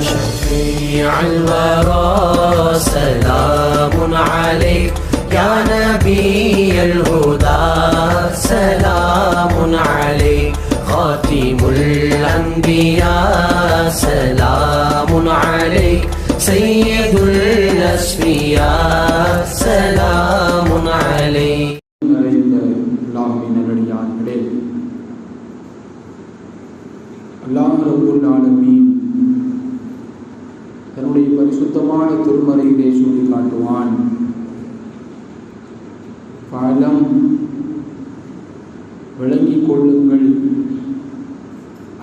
شفيع الورى سلام عليك. يا نبي الهدى سلام عليك. خاتم الأنبياء سلام عليك. سيد الأسفياء سلام عليك. اللهم رب العالمين சுத்தமான பரிசுத்தமான திருமறையிலே சொல்லி காட்டுவான் காலம் விளங்கிக் கொள்ளுங்கள்.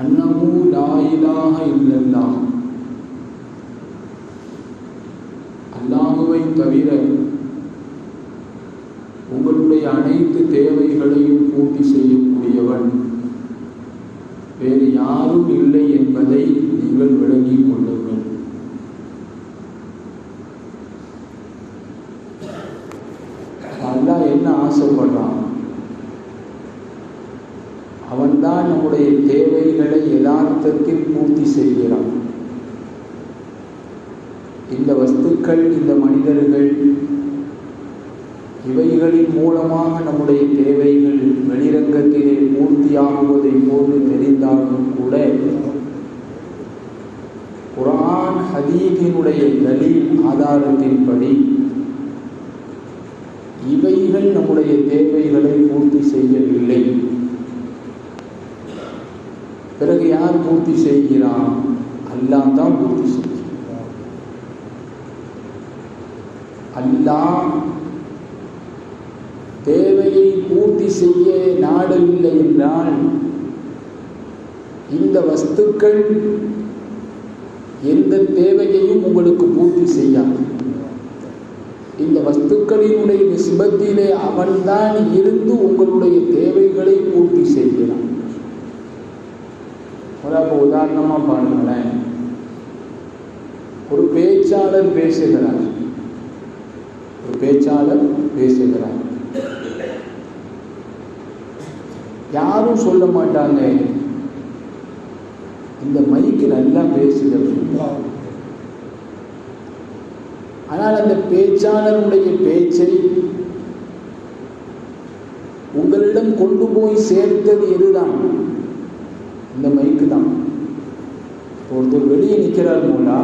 அன்னமு லாயிலாக இல்லல்லாஹ். அல்லாஹுவை தவிர உங்களுடைய அனைத்து தேவைகளையும் பூர்த்தி செய்யக்கூடியவன். வேறு யாரும் இல்லை என்பதை நீங்கள் விளங்கிக் கொள்ளுங்கள் அல்லாஹ் என்ன ஆசைப்படுறான் அவன்தான் நம்முடைய தேவைகளை அர்த்தத்தில் பூர்த்தி செய்கிறான் இந்த வஸ்துக்கள் இந்த மனிதர்கள் இவைகளின் மூலமாக நம்முடைய தேவைகள் வெளிரங்கத்திலே பூர்த்தியாகுவதை போன்று தெரிந்தாலும் கூட குரான் ஹதீதினுடைய தலீல் ஆதாரத்தின்படி இவைகள் நம்முடைய தேவைகளை பூர்த்தி செய்யவில்லை. யார் பூர்த்தி செய்கிறான்? அல்லாஹ் தான் பூர்த்தி செய்கிறான். அல்லாஹ் தேவையை பூர்த்தி செய்ய நாடவில்லை என்றால் இந்த வஸ்துக்கள் எந்த தேவையையும் உங்களுக்கு பூர்த்தி செய்யாது. இந்த வஸ்துக்களினுடைய நிஸ்பத்திலே அவன்தான் இருந்து உங்களுடைய தேவைகளை பூர்த்தி செய்கிறான் அப்போ உதாரணமாக பாருங்களேன். ஒரு பேச்சாளர் பேசுகிறார். ஒரு பேச்சாளர் பேசுகிறார். யாரும் சொல்ல மாட்டாங்க. இந்த மைக்கு நல்லா பேசுது ஆனால் அந்த பேச்சாளருடைய பேச்சை உங்களிடம் கொண்டு போய் சேர்த்தது இதுதான் இந்த மைக்கு தான். ஒருத்தர் வெளியே நிற்கிறார் மூலா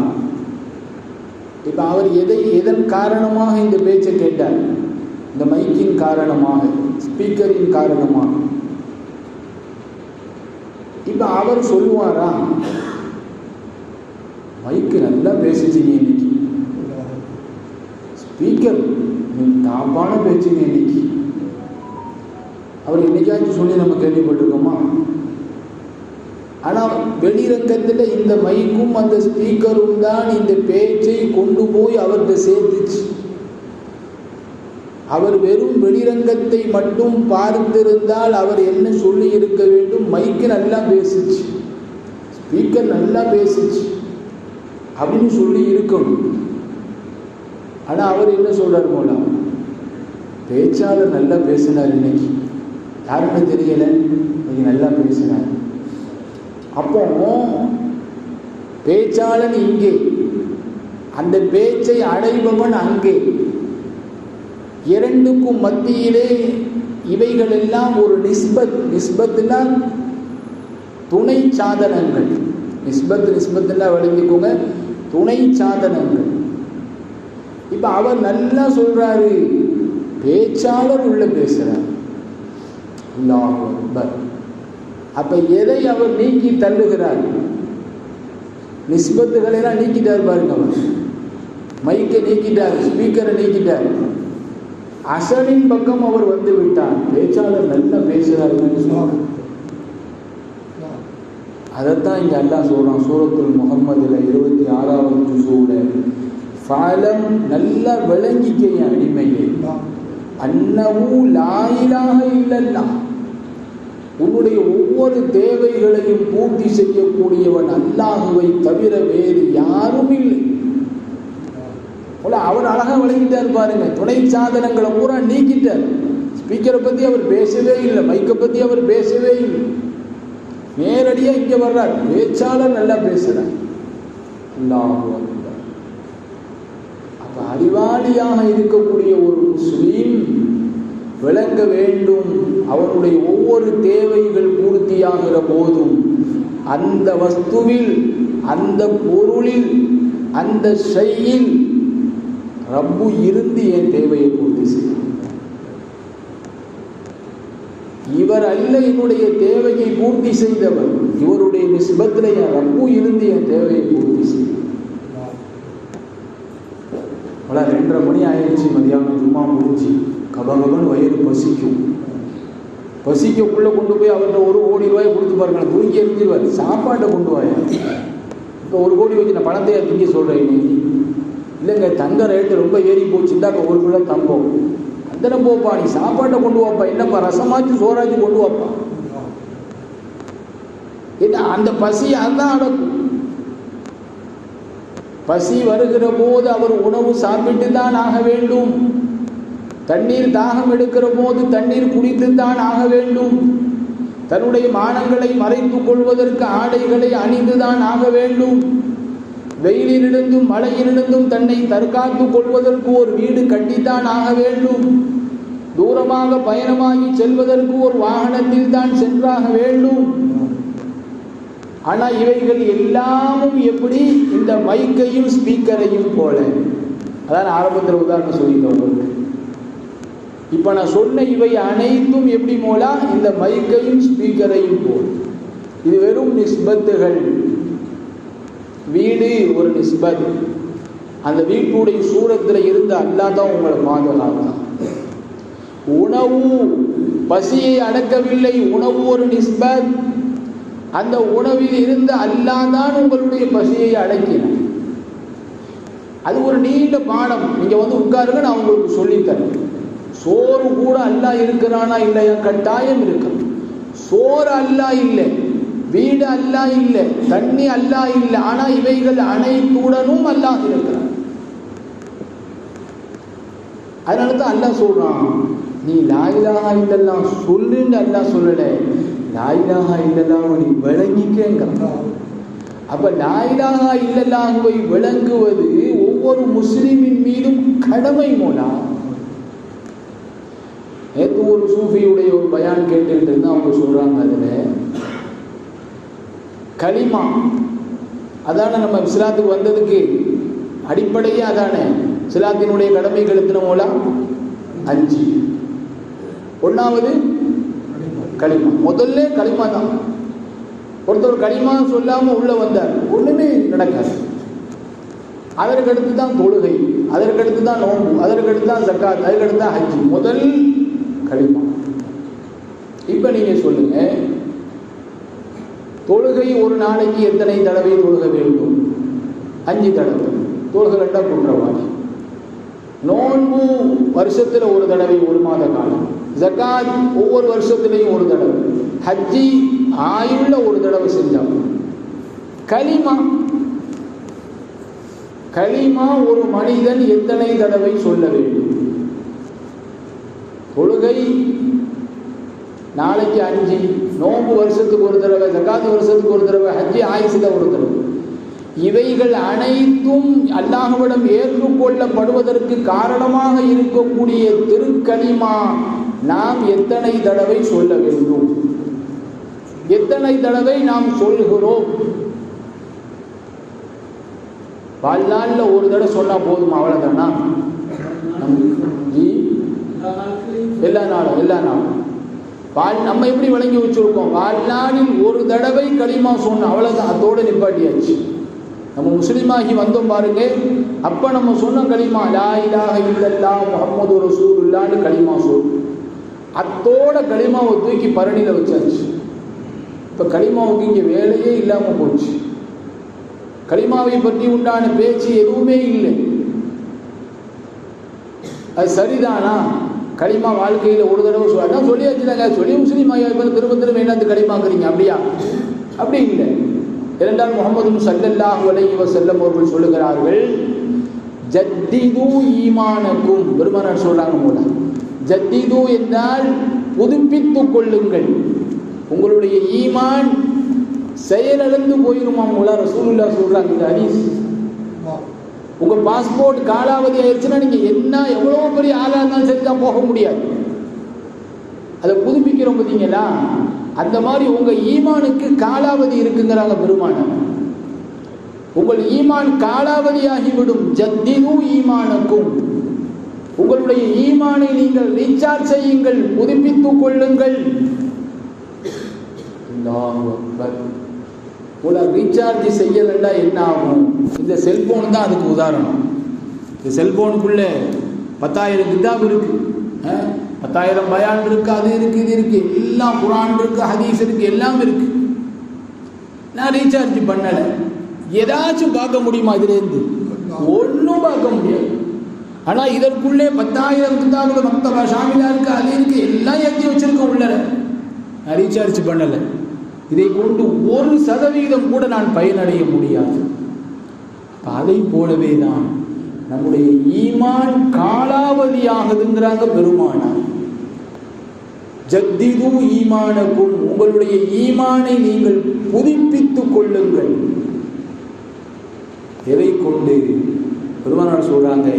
இப்போ அவர் எதை எதன் காரணமாக இந்த பேச்சை கேட்டார்? இந்த மைக்கின் காரணமாக ஸ்பீக்கரின் காரணமாக. இப்போ அவர் சொல்லுவாரா? மைக்கு நல்லா பேசிச்சிங்க இன்னைக்கு. ஸ்பீக்கர் தாப்பான பேச்சுங்க இன்னைக்கு. அவர் என்னைக்காச்சும் சொல்லி நம்ம கேள்விப்பட்டிருக்கோமா? ஆனால் வெளியிறக்கத்தில் இந்த மைக்கும் அந்த ஸ்பீக்கரும் தான் இந்த பேச்சை கொண்டு போய் அவர்கிட்ட சேர்த்துச்சு. அவர் வெறும் வெளிரங்கத்தை மட்டும் பார்த்திருந்தால் அவர் என்ன சொல்லி இருக்க வேண்டும்? மைக்கு நல்லா பேசுச்சு. ஸ்பீக்கர் நல்லா பேசுச்சு. அப்படின்னு சொல்லி இருக்கணும். ஆனால் அவர் என்ன சொல்றார் மூலம் பேச்சாளர் நல்லா பேசினார் இன்னைக்கு. யாருமே தெரியல. இன்னைக்கு நல்லா பேசினார். அப்போ பேச்சாளன் இங்கே. அந்த பேச்சை அடைபவன் அங்கே. இரண்டுக்கும் மத்தியிலே இவைகள் எல்லாம் ஒரு நிஸ்பத் நிஸ்பத்னா துணை சாதனங்கள். நிஸ்பத் நிஸ்பத்னா விளங்கிக்கோங்க. துணை சாதனங்கள். இப்போ அவர் நல்லா சொல்றாரு. பேச்சாளர் உள்ள பேசுறார். அல்லாஹ் அக்பர். அப்ப எதை அவர் நீக்கி தள்ளுகிறார்? நிஸ்பத்துகளை எல்லாம் நீக்கிட்டார் பாருங்க அவர். மைக்கை நீக்கிட்டார் ஸ்பீக்கரை நீக்கிட்டார். அசலின் பக்கம் அவர் வந்து விட்டார். பேச்சாளர் நல்லா பேசுகிறாருன்னு சொன்னார்? அதைத்தான் இங்க அல்லாஹ் சொல்றான் சூரத்துல் முகம்மதுல இருபத்தி ஆறாவது ஜுசூல ஃபாலம் நல்லா விளங்கிக்க என் அடிமையை அன்னவு லாயிலாக இல்லல்லா உன்னுடைய ஒவ்வொரு தேவைகளையும் பூர்த்தி செய்யக்கூடியவன் அல்லாஹுவை தவிர வேறு யாரும் இல்லை. போல அவர் அழகா விளங்கிட்டார் பாருங்க. துணை சாதனங்களை பூரா நீக்கிட்டார். ஸ்பீக்கரை பத்தி அவர் பேசவே இல்லை மைக்கை பத்தி அவர் பேசவே இல்லை. நேரடியா இங்க வர்றார். பேச்சாளர் நல்லா பேசுறார். அல்லாஹு அப்ப அறிவாளியாக இருக்கக்கூடிய ஒரு முஸ்லீம் விளங்க வேண்டும். அவனுடைய ஒவ்வொரு தேவைகள் பூர்த்தியாகிற போதும் அந்த வஸ்துவில் அந்த பொருளில் அந்த ஷையில் ரப்பு இருந்து என் தேவையை பூர்த்தி செய்யும். இவர் அல்ல என்னுடைய தேவையை பூர்த்தி செய்தவர். இவருடைய நிஸ்பத்தில் என் ரப்பு இருந்து என் தேவையை பூர்த்தி செய்யும். பல ரெண்டரை மணி ஆயிடுச்சு மதியானம் சும்மா முடிஞ்சு. கபகபன் வயிறு பசிக்கும். பசிக்கக்குள்ளே கொண்டு போய் அவர்கிட்ட ஒரு கோடி ரூபாய் கொடுத்து பாருங்க தூங்கி எரிஞ்சிருவார் சாப்பாட்டை கொண்டு வாயா. இப்போ ஒரு கோடி வச்சு நான் பணத்தையா திங்க சொல்கிறேன் நீ இல்லைங்க தங்க ரேட்டு ரொம்ப ஏறி போச்சுட்டாக்க ஒரு கிலோ தங்கம். அத்தனை போப்பா நீ சாப்பாட்டை கொண்டு வாப்பா. என்னப்பா ரசமாச்சு சோறாச்சு கொண்டு வாப்பா? என்ன அந்த பசி அதான் அடக்கும். பசி வருகிற போது அவர் உணவு சாப்பிட்டு தான் ஆக வேண்டும். தண்ணீர் தாகம் எடுக்கிற போது தண்ணீர் குடித்துத்தான் ஆக வேண்டும். தன்னுடைய மானங்களை மறைத்துக் கொள்வதற்கு ஆடைகளை அணிந்துதான் ஆக வேண்டும். வெயிலிலிருந்தும் மழையிலிருந்தும் தன்னை தற்காத்துக் கொள்வதற்கு ஒரு வீடு கட்டித்தான் ஆக வேண்டும். தூரமாக பயணமாகி செல்வதற்கு ஒரு வாகனத்தில் தான் சென்றாக வேண்டும். ஆனால் இவைகள் எல்லாமும் எப்படி? இந்த மைக்கையும் ஸ்பீக்கரையும் போல. அதான் ஆரம்பத்தில் உதாரணம் சொல்லிட்டேன் உங்களுக்கு. இப்போ நான் சொன்ன இவை அனைத்தும் எப்படி மூலா? இந்த மைக்கையும் ஸ்பீக்கரையும் போல். இது வெறும் நிஸ்பத்துகள். வீடு ஒரு நிஸ்பத். அந்த வீட்டுடைய சூரத்தில் இருந்து அல்லா தான் உங்களை பாதுகாத்தான். உணவு பசியை அடக்கவில்லை உணவு ஒரு நிஸ்பத். அந்த உணவில் இருந்து அல்லாதான் உங்களுடைய பசியை அடக்கினான் அது ஒரு நீண்ட பாடம். நீங்க வந்து உட்காருங்க நான் உங்களுக்கு சொல்லித்தரேன். சோறு கூட அல்லாஹ் இருக்கிறானா இல்லையா? கட்டாயம் இருக்கும் சோறு அல்லா இல்லை வீடு அல்லா இல்லை தண்ணி அல்லா இல்லை ஆனா இவைகள் அனைத்துடனும் அல்லா இருக்கிறான். அதனால தான் அல்லாஹ் சொல்றான் நீ லாயிலாக இல்லெல்லாம் சொல்லுன்னு அல்லாஹ் சொல்லல. லாயிலாக இல்லெல்லாம் நீ விளங்கிக்கங்கிறான். அப்ப லாயிலாக போய் விளங்குவது ஒவ்வொரு முஸ்லிமின் மீதும் கடமை மூலா. நேற்று ஒரு சூஃபியுடைய ஒரு பயான் கேட்டுக்கிட்டு இருந்தா அவங்க சொல்றாங்க அதுல? களிமா அதானே நம்ம இஸ்லாத்துக்கு வந்ததுக்கு? அடிப்படையே அதானே? இஸ்லாத்தினுடைய கடமைகள் எத்தனை மூலம் அஞ்சு. ஒன்றாவது களிமா. முதல்ல களிமா தான் ஒருத்தர் களிமா சொல்லாம உள்ள வந்தார். ஒண்ணுமே நடக்காது. அதற்கடுத்து தான் தொழுகை அதற்கு அடுத்து தான் நோன்பு அதற்கு அடுத்து தான் சக்காத் அதற்கடுத்து தான் ஹஜ்ஜி முதல் களிமா இப்போ நீங்கள் சொல்லுங்க தொழுகை ஒரு நாளைக்கு எத்தனை தடவை தொழுக வேண்டும்? அஞ்சு தடவை. தொழுகலண்டா குற்றவாளி நோன்பு வருஷத்தில் ஒரு தடவை ஒரு மாத காலம். ஜக்காத் ஒவ்வொரு வருஷத்துலையும் ஒரு தடவை. ஹஜ்ஜி ஆயுள்ள ஒரு தடவை செஞ்சாங்க களிமா? களிமா ஒரு மனிதன் எத்தனை தடவை சொல்ல வேண்டும்? தொழுகை நாளைக்கு அஞ்சு நோம்பு வருஷத்துக்கு ஒரு தடவை ஜக்காத்து வருஷத்துக்கு ஒரு தடவை ஹஜ்ஜி ஆயுசில் ஒரு தடவை. இவைகள் அனைத்தும் அல்லாஹுவிடம் ஏற்றுக்கொள்ளப்படுவதற்கு காரணமாக இருக்கக்கூடிய திருக்கலிமா நாம் எத்தனை தடவை சொல்ல வேண்டும்? எத்தனை தடவை நாம் சொல்கிறோம்? வாழ்நாளில் ஒரு தடவை சொன்னால் போதும்? அவ்வளோதானா நமக்கு எல்லா நாளும் எல்லா நாளும். வாழ் நம்ம எப்படி விளங்கி வச்சிருக்கோம்? வாழ்நாளில் ஒரு தடவை களிமா சொன்னோம் அவ்வளவுதான். அதோட நிப்பாட்டியாச்சு. நம்ம முஸ்லீமாகி வந்தோம் பாருங்க. அப்போ நம்ம சொன்ன களிமா லா இலாஹ இல்லல்லாஹ் முஹம்மது ரசூலுல்லான்னு களிமா சொல். அத்தோட களிமாவை தூக்கி பரணியில வச்சாச்சு. இப்போ களிமாவுக்கு இங்கே வேலையே இல்லாமல் போச்சு. களிமாவை பற்றி உண்டான பேச்சு எதுவுமே இல்லை. அது சரிதானா? களிமா வாழ்க்கையில் ஒரு தடவை சொல்ல அதான் சொல்லியாச்சுதாங்க சொல்லி முஸ்லீம் ஐயா இப்போ திரும்ப திரும்ப என்னத்து களிமாக்குறீங்க? அப்படியா? அப்படி இல்லை. இரண்டாம் முகமது சல்லல்லாஹு அலைஹி வஸல்லம் அவர்கள் சொல்லுகிறார்கள் ஜத்திது ஈமானக்கும் பெருமானார் சொல்றாங்க போல. ஜத்திது என்றால் புதுப்பித்து கொள்ளுங்கள். உங்களுடைய ஈமான் செயலிழந்து போயிருமா? உங்களா ரசூலுல்லா சொல்றாங்க இந்த ஹரீஸ் உங்கள் பாஸ்போர்ட் காலாவதி ஆயிடுச்சுன்னா நீங்கள் என்ன எவ்வளோ பெரிய ஆளாக இருந்தாலும் சரி தான் போக முடியாது. அதை புதுப்பிக்கிறோம் பார்த்தீங்களா? அந்த மாதிரி உங்கள் ஈமானுக்கு காலாவதி இருக்குங்கிறாங்க பெருமான. உங்கள் ஈமான் காலாவதியாகிவிடும். ஜத்தினு ஈமானுக்கும். உங்களுடைய ஈமானை நீங்கள் ரீசார்ஜ் செய்யுங்கள் புதுப்பித்துக் கொள்ளுங்கள். அல்லாஹ் அக்பர். உங்களை ரீசார்ஜ் செய்யலண்டா என்ன ஆகும்? இந்த செல்போன் தான் அதுக்கு உதாரணம். இந்த செல்ஃபோனுக்குள்ளே பத்தாயிரம் கிதாப் இருக்கு. பத்தாயிரம் பயான் இருக்கு அது இருக்கு இது இருக்கு. எல்லாம் குரான் இருக்கு ஹதீஸ் இருக்கு எல்லாம் இருக்கு. நான் ரீசார்ஜ் பண்ணலை. ஏதாச்சும் பார்க்க முடியுமா இதுலேருந்து? ஒன்றும் பார்க்க முடியாது. ஆனால் இதற்குள்ளே பத்தாயிரம் கிதாபுல மக்தபா ஷாமிலா இருக்கு அது இருக்கு. எல்லாம் ஏற்றி வச்சிருக்கோம் உள்ள. நான் ரீசார்ஜ் பண்ணலை. இதை கொண்டு ஒரு சதவீதம் கூட நான் பயனடைய முடியாது. அதை போலவே தான் நம்முடைய ஈமான் காலாவதியாகுதுங்கிறாங்க பெருமானார். ஜத்திது ஈமானக்கும் உங்களுடைய ஈமானை நீங்கள் புதுப்பித்துக் கொள்ளுங்கள். எதை கொண்டு? பெருமானார் சொல்றாங்க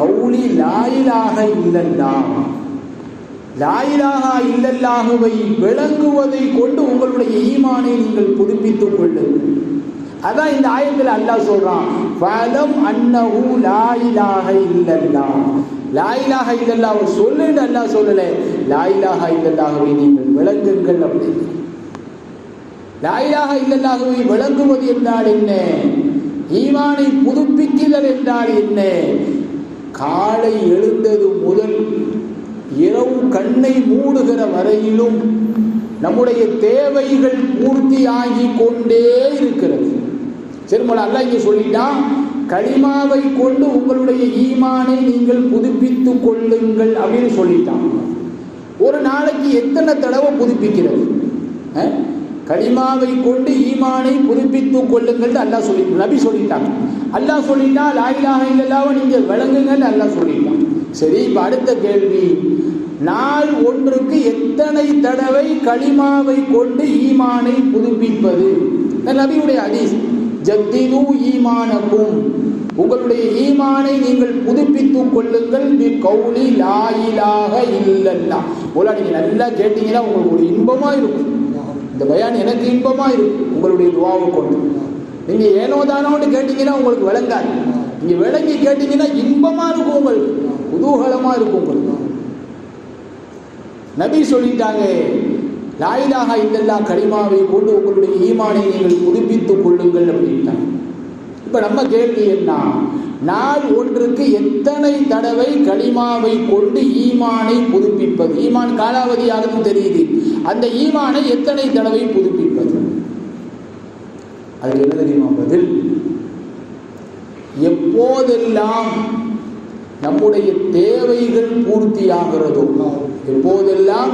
கௌலி லாயிலாக இல்லல்லா லாயிலாகா இல்லல்லாகவை விளங்குவதை கொண்டு உங்களுடைய ஈமானை நீங்கள் புதுப்பித்துக் கொள்ளுங்கள். அதான் இந்த ஆயத்தில் அல்லாஹ் சொல்றான். பலம் அன்னஹு லாயிலாக இல்லல்லா லாயிலாக இல்லல்லா அவர் சொல்லுன்னு அல்லாஹ் சொல்லல. லாயிலாக இல்லல்லாகவே நீங்கள் விளங்குங்கள் அப்படின்னு. லாயிலாக இல்லல்லாகவே விளங்குவது என்றால் என்ன? ஈமானை புதுப்பிக்குதல் என்றால் என்ன? காலை எழுந்தது முதல் இரவு கண்ணை மூடுகிற வரையிலும் நம்முடைய தேவைகள் பூர்த்தியாகி கொண்டே இருக்கிறது. திருமலை அல்ல இங்கே சொல்லிட்டான் களிமாவை கொண்டு உங்களுடைய ஈமானை நீங்கள் புதுப்பித்துக் கொள்ளுங்கள் அப்படின்னு சொல்லிட்டான் ஒரு நாளைக்கு எத்தனை தடவை புதுப்பிக்கிறது? களிமாவை கொண்டு ஈமானை புதுப்பித்துக் கொள்ளுங்கள் அல்லாஹ் சொல்லி நபி சொல்லிட்டாங்க அல்லாஹ் சொல்லிட்டா லாயிலாக இல்லல்லாவ நீங்கள் விளங்குங்கள் அல்லாஹ் சொல்லிட்டான் சரி இப்போ அடுத்த கேள்வி. நாள் ஒன்றுக்கு எத்தனை தடவை களிமாவை கொண்டு ஈமானை புதுப்பிப்பது? நபியுடைய ஹதீஸ் ஜத்திது ஈமானக்கும். உங்களுடைய ஈமானை நீங்கள் புதுப்பித்துக் கொள்ளுங்கள். கௌலி லாயிலாக இல்லல்லா. போல நீங்க நல்லா கேட்டீங்கன்னா உங்களுக்கு ஒரு இன்பமா இருக்கும். இந்த பயான் எனக்கு இன்பமா இருக்கும். உங்களுடைய துவாவை கொண்டு. நீங்க ஏனோ தானோன்னு கேட்டீங்கன்னா உங்களுக்கு விளங்காது. நீங்க விளங்கி கேட்டீங்கன்னா இன்பமா இருக்கும் உங்களுக்கு குதூகலமா இருக்கும் உங்களுக்கு நபி சொல்லிட்டாங்க லாயிலாக இல்லல்லா கரிமாவை கொண்டு உங்களுடைய ஈமானை நீங்கள் புதுப்பித்துக் கொள்ளுங்கள் அப்படின்ட்டாங்க. இப்போ நம்ம கேள்வி என்ன? நாள் ஒன்றுக்கு எத்தனை தடவை களிமாவை கொண்டு ஈமானை புதுப்பிப்பது? ஈமான் காலாவதியாகவும் தெரியுது. அந்த ஈமானை எத்தனை தடவை புதுப்பிப்பது? அதுக்கு என்ன தெரியுமா பதில்? எப்போதெல்லாம் நம்முடைய தேவைகள் பூர்த்தியாகிறதோ எப்போதெல்லாம்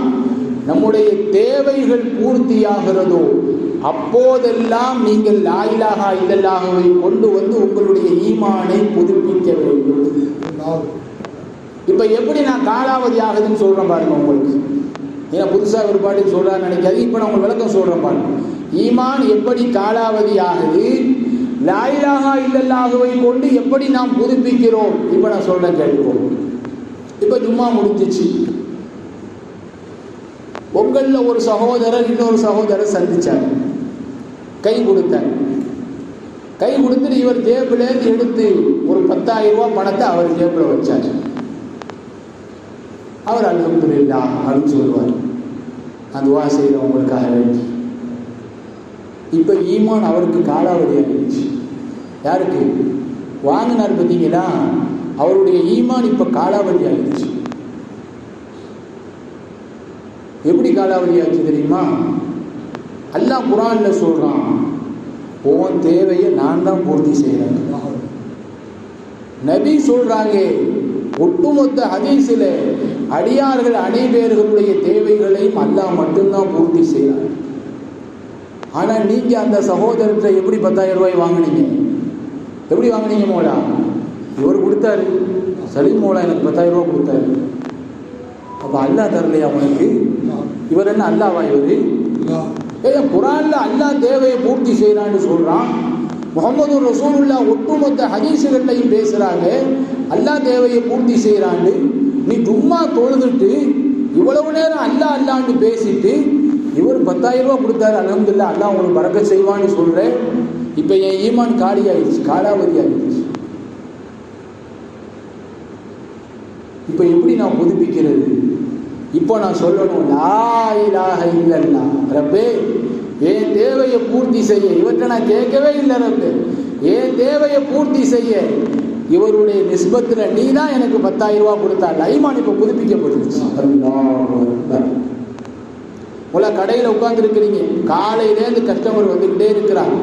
நம்முடைய தேவைகள் பூர்த்தியாகிறதோ அப்போதெல்லாம் நீங்கள் லாயிலாக இதல்லாகவை கொண்டு வந்து உங்களுடைய ஈமானை புதுப்பிக்க வேண்டும். இப்ப எப்படி நான் காலாவதி ஆகுதுன்னு சொல்றேன் பாருங்க உங்களுக்கு. ஏன்னா புதுசா ஒரு பாட்டு சொல்றான்னு நினைக்காது இப்ப நான் உங்களுக்கு விளக்கம் சொல்றேன் பாருங்க. ஈமான் எப்படி காலாவதி ஆகுது? லாயிலாகா இல்லல்லாகவை கொண்டு எப்படி நாம் புதுப்பிக்கிறோம்? இப்ப நான் சொல்றேன் கேட்டுக்கோங்க. இப்ப ஜும்மா முடிஞ்சிச்சு. உங்களில் ஒரு சகோதரர் இன்னொரு சகோதரர் சந்திச்சார். கை கொடுத்தார். கை கொடுத்துட்டு இவர் ஜேபிலேருந்து எடுத்து ஒரு பத்தாயிரம் ரூபாய் பணத்தை அவர் ஜேபில் வச்சார். அவர் அல்ஹம்துலில்லா அப்படின்னு சொல்லுவார் அந்த துவா செய்கிறவங்களுக்காக வேண்டி. இப்போ ஈமான் அவருக்கு காலாவதி இருந்துச்சு யாருக்கு? வாங்கினார் பார்த்தீங்கன்னா அவருடைய ஈமான் இப்போ காலாவதி இருந்துச்சு காலாவதியாச்சு தெரியுமா? அல்லாஹ் குரான்ல சொல்றான் உன் தேவையை நான் தான் பூர்த்தி செய்கிறேன் நபி சொல்றாங்க ஒட்டுமொத்த ஹதீஸில் அடியார்கள் அனைவர்களுடைய தேவைகளையும் அல்லாஹ் மட்டும்தான் பூர்த்தி செய்கிறார் ஆனா நீங்க அந்த சகோதரத்தை எப்படி பத்தாயிரம் ரூபாய் வாங்குனீங்க? எப்படி வாங்குனீங்க மோலா இவர் கொடுத்தாரு. சலீம் மோலா எனக்கு பத்தாயிரம் ரூபாய் கொடுத்தாரு. அப்ப அல்லாஹ் தரலையா உனக்கு? இவர் என்ன அல்லாவா இவரு? ஏன் குரான்ல அல்லாஹ் தேவையை பூர்த்தி செய்யறான்னு சொல்றான். முகமது ரசூலுல்லா ஒட்டுமொத்த ஹதீஸுகள்லையும் பேசுறாங்க. அல்லாஹ் தேவையை பூர்த்தி செய்கிறாண்டு நீ சும்மா தொழுதுட்டு இவ்வளவு நேரம் அல்லா அல்லான்னு பேசிட்டு இவர் பத்தாயிரம் ரூபாய் கொடுத்தாரு அலமதுல்லா அல்லாஹ் உங்களுக்கு பறக்க செய்வான்னு சொல்றேன். இப்போ என் ஈமான் காலி ஆயிடுச்சு காலாவதி ஆயிடுச்சு இப்போ எப்படி நான் புதுப்பிக்கிறது? இப்போ நான் சொல்லணும் லா இலாஹ இல்லல்லா. ரப்பே என் தேவையை பூர்த்தி செய்ய? இவற்றை நான் கேட்கவே இல்லை ரப்பே. என் தேவையை பூர்த்தி செய்ய? இவருடைய நிஸ்பத்தில் நீ தான் எனக்கு பத்தாயிரம் ரூபாய் கொடுத்தா. லைமான் இப்போ புதுப்பிக்கப்பட்டுருச்சு. உள்ள கடையில் உட்காந்துருக்கிறீங்க காலையிலேருந்து கஸ்டமர் வந்துக்கிட்டே இருக்கிறாங்க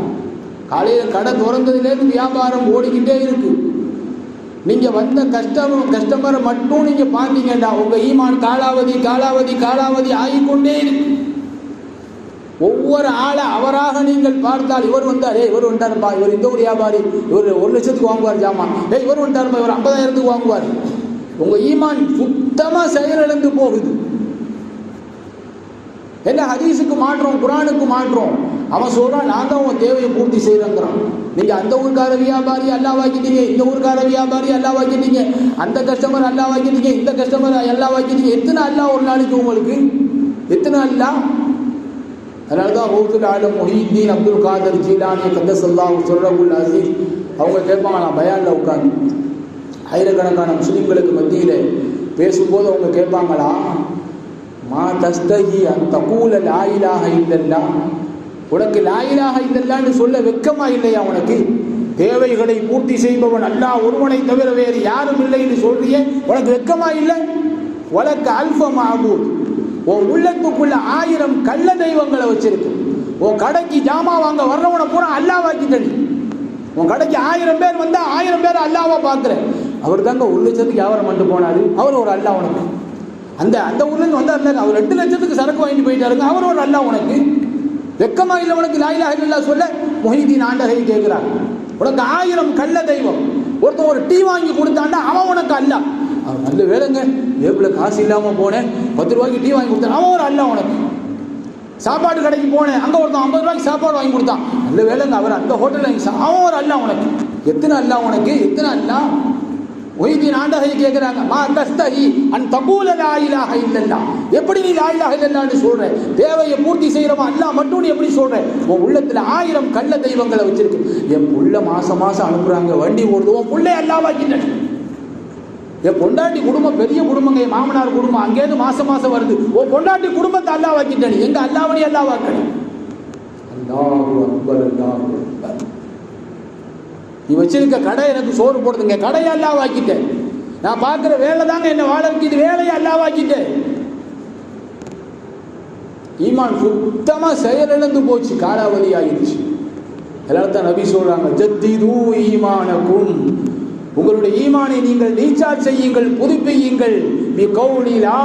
காலையில் கடை திறந்ததுலேருந்து வியாபாரம் ஓடிக்கிட்டே இருக்கு. நீங்க வந்த கஸ்டமர் கஸ்டமரை மட்டும் நீங்க பார்த்தீங்கடா உங்க ஈமான் காலாவதி காலாவதி காலாவதி ஆகிக்கொண்டே இருக்கு. ஒவ்வொரு ஆளை அவராக நீங்கள் பார்த்தால் இவர் வந்தார். ஏய் இவர் வந்தாருப்பா இவர் இந்த ஒரு வியாபாரி. இவர் ஒரு லட்சத்துக்கு வாங்குவார் ஜாமான் ஏய் இவர் வந்தாருப்பா இவர் ஐம்பதாயிரத்துக்கு வாங்குவார். உங்க ஈமான் சுத்தமாக செயலிழந்து போகுது. என்ன ஹதீஸுக்கு மாற்றோம் குரானுக்கு மாற்றோம்? அவன் சொல்றான் நான் தான் உன் தேவையை பூர்த்தி செய்யறேங்கிறான் நீங்க அந்த ஊருக்கார வியாபாரி எல்லாம் வாக்கிட்டீங்க இந்த ஊருக்கார வியாபாரி எல்லாம் வாக்கிட்டீங்க அந்த கஸ்டமர் எல்லாம் வாக்கிட்டீங்க இந்த கஸ்டமர் எல்லாம் வாக்கிட்டீங்க எத்தனை அல்லா ஒரு நாளைக்கு உங்களுக்கு? எத்தனை அல்லா? அதனால தான் ஹவுசுல் ஆலம் அப்துல் காதர் ஜீலானி கந்தசல்லா சொல்றகுல் அசீஸ் அவங்க கேட்பாங்க நான் பயானில் உட்காந்து ஆயிரக்கணக்கான முஸ்லீம்களுக்கு மத்தியில் பேசும்போது அவங்க கேட்பாங்களா? மா தஸ்தகி அந்த கூல லாயிலாக இல்லல்லா. உனக்கு லாயிலாக இல்லல்லான்னு சொல்ல வெக்கமா இல்லையா உனக்கு? தேவைகளை பூர்த்தி செய்பவன் அல்லாஹ் ஒருவனை தவிர வேறு யாரும் இல்லைன்னு சொல்றிய. உனக்கு வெக்கமா இல்லை? உனக்கு அல்பம் ஆகும் உன் உள்ளத்துக்குள்ள ஆயிரம் கள்ள தெய்வங்களை வச்சிருக்கு. உன் கடைக்கு ஜாமா வாங்க வர்றவனை பூரா அல்லாவாக்கி தண்ணி உன் கடைக்கு ஆயிரம் பேர் வந்தா ஆயிரம் பேர் அல்லாவா பார்க்குற. அவர் தாங்க ஒரு லட்சத்துக்கு வியாபாரம் பண்ணிட்டு போனாரு. அவர் ஒரு அல்லா உனக்கு. அந்த அந்த ஊர்லேருந்து வந்தார் அவர் ரெண்டு லட்சத்துக்கு சரக்கு வாங்கிட்டு போயிட்டாருங்க. அவர் ஒரு அல்லா உனக்கு. வெக்கமா இல்லை உனக்கு லாயிலாக இல்லா சொல்ல மொஹிதீன் ஆண்டகை கேட்கிறார். உனக்கு ஆயிரம் கள்ள தெய்வம். ஒருத்தன் ஒரு டீ வாங்கி கொடுத்தாண்டா அவன் உனக்கு அல்ல. அவன் நல்ல வேலைங்க. ஏப்பில் காசு இல்லாமல் போனேன். பத்து ரூபாய்க்கு டீ வாங்கி கொடுத்தான். அவன் ஒரு அல்ல உனக்கு. சாப்பாடு கடைக்கு போனேன். அங்கே ஒருத்தன் ஐம்பது ரூபாய்க்கு சாப்பாடு வாங்கி கொடுத்தான். நல்ல வேலைங்க. அவர் அந்த ஹோட்டலில் வாங்கி அவன் ஒரு அல்ல உனக்கு. எத்தனை அல்ல உனக்கு? எத்தனை அல்ல? ஒய்தீன் ஆண்டகை கேட்கிறாங்க மா தஸ்தகி அன் தகூல லாயிலாக இலாஹ இல்லல்லா. எப்படி நீ லாயிலாக இலாஹ இல்லல்லான்னு சொல்ற? தேவையை பூர்த்தி செய்யறவன் அல்லாஹ் மட்டும் நீ எப்படி சொல்ற? உன் உள்ளத்துல ஆயிரம் கள்ள தெய்வங்களை வச்சிருக்கு. என் புள்ள மாசம் மாசம் அனுப்புறாங்க வண்டி ஓடுது உன் புள்ளை அல்லாவாக்கிட்டேன் என் பொண்டாட்டி குடும்பம் பெரிய குடும்பங்க என் மாமனார் குடும்பம் அங்கேருந்து மாசம் மாசம் வருது. உன் பொண்டாட்டி குடும்பத்தை அல்லாவாக்கிட்டேன் எங்க அல்லாவணி அல்லாவாக்கணும் அல்லாஹ் அக்பர் அல்லாஹ் அக்பர். நீ வச்சிருக்க கடை எனக்கு சோறு போடுதுங்க. கடையை அல்லாவாக்கிட்டேன் நான் பார்க்குற வேலை தாங்க என்ன வாழ வைக்கிது வேலையை அல்லாவாக்கிட்டேன் ஈமான் சுத்தமாக செயலிழந்து போச்சு. காலாவதி ஆயிடுச்சு எல்லாரும் தான் நபி ஜத்தி ஜத்திது ஈமானக்கும் உங்களுடைய ஈமானை நீங்கள் ரீசார்ஜ் செய்யுங்கள் புதுப்பியுங்கள். நீ கௌலி லா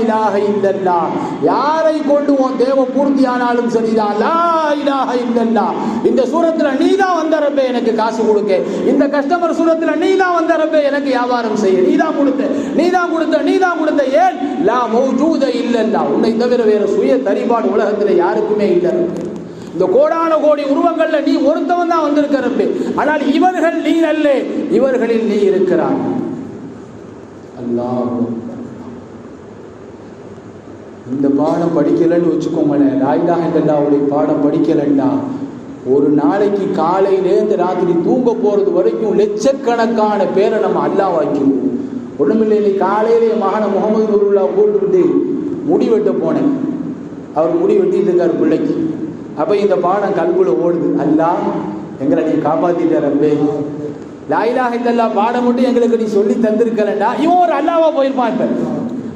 இல்லல்லா யாரை கொண்டு உன் தேவ பூர்த்தி ஆனாலும் சரிதான். லா இலாஹ இல்லல்லா இந்த சூரத்துல நீ தான் வந்த ரப்பே எனக்கு காசு கொடுக்க. இந்த கஸ்டமர் சூரத்துல நீ தான் வந்த ரப்பே எனக்கு வியாபாரம் செய்ய. நீ தான் கொடுத்த. நீ தான் கொடுத்த நீ தான் கொடுத்த. ஏன்? லா மௌஜூத இல்லல்லா உன்னை தவிர வேற சுய தரிபாடு உலகத்துல யாருக்குமே இல்லை இந்த கோடான கோடி உருவங்கள்ல நீ ஒருத்தவன் தான் வந்திருக்க ரப்பே ஆனால் இவர்கள் நீ அல்ல. இவர்களில் நீ இருக்கிறாய். அல்லாஹ். இந்த பாடம் படிக்கலைன்னு வச்சுக்கோங்களேன். லாயிலாக ஹெண்டல்லாவுடைய பாடம் படிக்கலண்டா ஒரு நாளைக்கு காலையிலேருந்து ராத்திரி தூங்க போறது வரைக்கும் லட்சக்கணக்கான பேரை நம்ம அல்லாவாக்கிடுவோம் ஒண்ணுமில்லை இன்னைக்கு காலையிலே மகனை முகமது நூருல்லா கூப்பிட்டு முடி வெட்ட போனேன். அவர் முடி வெட்டிட்டு இருக்கார் பிள்ளைக்கு. அப்ப இந்த பாடம் கல்குல ஓடுது. அல்லா எங்களை நீ காப்பாத்திட்ட ரப்பே. லாயிலாக இல்லல்லா பாடம் மட்டும் எங்களுக்கு நீ சொல்லி தந்திருக்கலண்டா? இவன் ஒரு அல்லாவா போயிருப்பான் இப்ப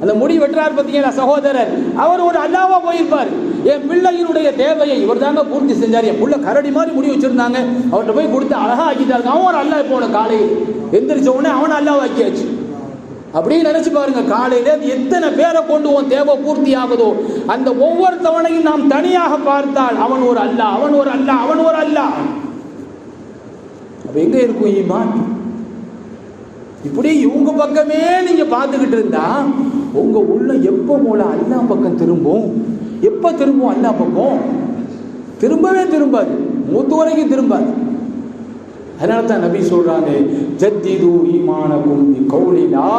அந்த முடி வெட்டுறார் பார்த்தீங்களா சகோதரர்? அவர் ஒரு அல்லாவா போயிருப்பார். என் பிள்ளையினுடைய தேவையை இவர் தாங்க பூர்த்தி செஞ்சார். என் பிள்ளை கரடி மாதிரி முடி வச்சிருந்தாங்க. அவர்கிட்ட போய் கொடுத்து அழகா ஆக்கிட்டாரு அவன் ஒரு அல்லா போன காலையில். எந்திரிச்ச உடனே அவன் அல்லாவாக்கியாச்சு அப்படின்னு நினைச்சு பாருங்க காலையில எத்தனை பேரை கொண்டு உன் தேவை பூர்த்தி ஆகுதோ அந்த ஒவ்வொரு தவணையும் நாம் தனியாக பார்த்தால் அவன் ஒரு அல்லா அவன் ஒரு அல்லா அவன் ஒரு அல்லா. அப்ப எங்க இருக்கும் ஈமான்? இப்படி இவங்க பக்கமே நீங்க பார்த்துக்கிட்டு இருந்தா உங்க உள்ள எப்போ போல அல்லா பக்கம் திரும்பும்? எப்ப திரும்பும் அல்லா பக்கம்? திரும்பவே திரும்பாது. மூத்து வரைக்கும் திரும்பாது. அதனால தான் நபி சொல்றாங்க ஜத்திது ஈமானக்கும் கௌலி லா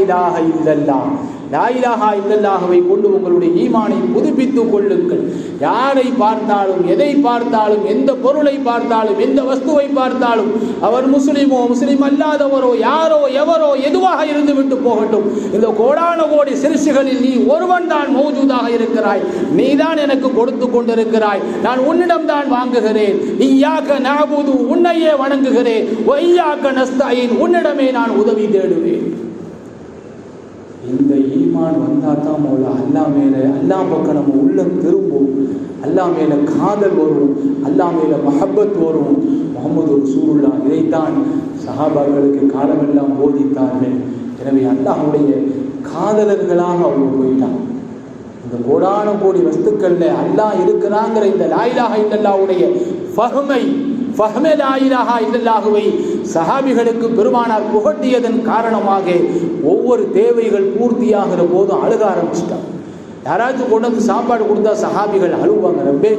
இலாஹ இல்லல்லாஹ் லாயிலாகா இல்லல்லாகவை கொண்டு உங்களுடைய ஈமானை புதுப்பித்துக் கொள்ளுங்கள். யாரை பார்த்தாலும் எதை பார்த்தாலும் எந்த பொருளை பார்த்தாலும் எந்த வஸ்துவை பார்த்தாலும் அவர் முஸ்லீமோ முஸ்லீம் அல்லாதவரோ யாரோ எவரோ எதுவாக இருந்து விட்டு போகட்டும். இந்த கோடான கோடி சிறுசுகளில் நீ ஒருவன் தான் மௌஜூதாக இருக்கிறாய். நீதான் எனக்கு கொடுத்து கொண்டிருக்கிறாய். நான் உன்னிடம் தான் வாங்குகிறேன். ஐயாக்க நாபுது உன்னையே வணங்குகிறேன். ஒய்யாக்க நஸ்தாயின் உன்னிடமே நான் உதவி தேடுவேன். ஈமான் வந்தால் தான் மோல. அல்லா மேலே அல்லா பக்கம் நம்ம உள்ளம் திரும்பும் அல்லா மேலே காதல் வரும். அல்லா மேலே மஹப்பத் வரும். முகமது ரசூலுல்லா இதைத்தான் சஹாபாக்களுக்கு காலமெல்லாம் போதித்தார்கள். எனவே அல்லாஹுடைய காதலர்களாக அவங்க போயிட்டான் இந்த கோடான கோடி வஸ்துக்கள்ல அல்லாஹ் இருக்கிறாங்கிற இந்த லாயிலாக இல்லல்லாவுடைய ஃபஹ்மை ஃபஹ்மே லாயிலாக இல்லல்லாஹுவை சஹாபிகளுக்கு பெருமானார் புகட்டியதன் காரணமாக ஒவ்வொரு தேவைகள் பூர்த்தியாகிற போது அழுக ஆரம்பிச்சிட்டாங்க யாராச்சும் கொண்டு வந்து சாப்பாடு கொடுத்தா சஹாபிகள் அழுவாங்க ரப்பே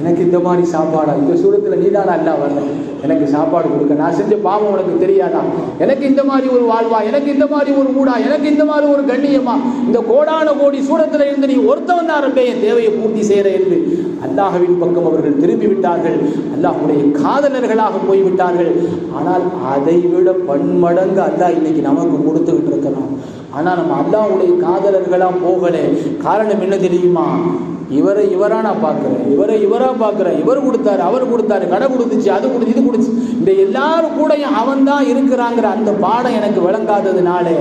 எனக்கு இந்த மாதிரி சாப்பாடா? இந்த சூரத்தில் நீதானா அல்லா வரல எனக்கு சாப்பாடு கொடுக்க நான் செஞ்ச பாவம் உனக்கு தெரியாதா? எனக்கு இந்த மாதிரி ஒரு வாழ்வா? எனக்கு இந்த மாதிரி ஒரு ஊடா எனக்கு இந்த மாதிரி ஒரு கண்ணியமா? இந்த கோடான கோடி சூரத்தில் இருந்து நீ ஒருத்தவன் தான் ரப்பே என் தேவையை பூர்த்தி செய்கிற என்று. அல்லாஹவின் பக்கம் அவர்கள் திரும்பி விட்டார்கள். அல்லாஹுடைய காதலர்களாக போய்விட்டார்கள். ஆனால் அதை விட பன்மடங்கு அல்லாஹ் இன்னைக்கு நமக்கு கொடுத்துக்கிட்டு இருக்கிறான். ஆனால் நம்ம அல்லாவுடைய காதலர்களாக போகலை. காரணம் என்ன தெரியுமா? இவரை இவராக நான் பார்க்குறேன். இவரை இவராக பார்க்குறேன். இவர் கொடுத்தாரு அவர் கொடுத்தாரு. கடை கொடுத்துச்சு அது கொடுத்து இது கொடுத்து இந்த எல்லாரும் கூடயும் அவன் தான் இருக்கிறாங்கிற அந்த பாடம் எனக்கு விளங்காததுனாலே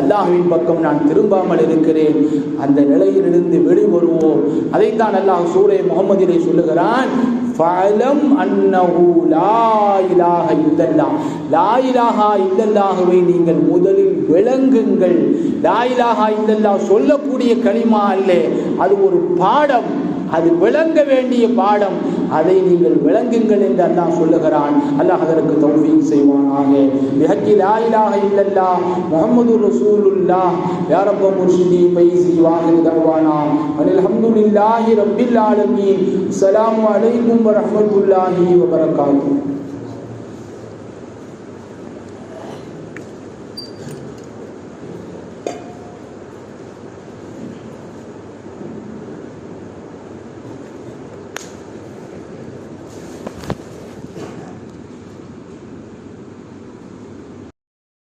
அல்லாஹுவின் பக்கம் நான் திரும்பாமல் இருக்கிறேன். அந்த நிலையிலிருந்து வெளிவருவோம். அதைத்தான் அல்லாஹ் சூரே முகமதிலே சொல்லுகிறான் ஃபலம் அன்னஹு லா இலாஹ இல்லல்லாஹ் லா இலாஹா நீங்கள் முதலில் விளங்குங்கள். லா இலாஹா இல்லல்லாஹ் சொல்லக்கூடிய களிமா அல்ல. அது ஒரு பாடம். அது விளங்க வேண்டிய பாடம். அதை நீங்கள் விளங்குங்கள் என்று அல்லாஹ் சொல்லுகிறான். அல்லாஹ் அதற்கு தௌஃபீக் செய்வானாக. பிஹக்கி லா இலாஹ இல்லல்லாஹ் முஹம்மது ரசூலுல்லாஹ். யா ரப்ப முர்ஷிதி பைசி வாஹிர் தவானா அனில் ஹம்துலில்லாஹி ரப்பில் ஆலமீன். அஸ்ஸலாமு அலைக்கும் வரஹ்மத்துல்லாஹி வபரகாத்துஹு.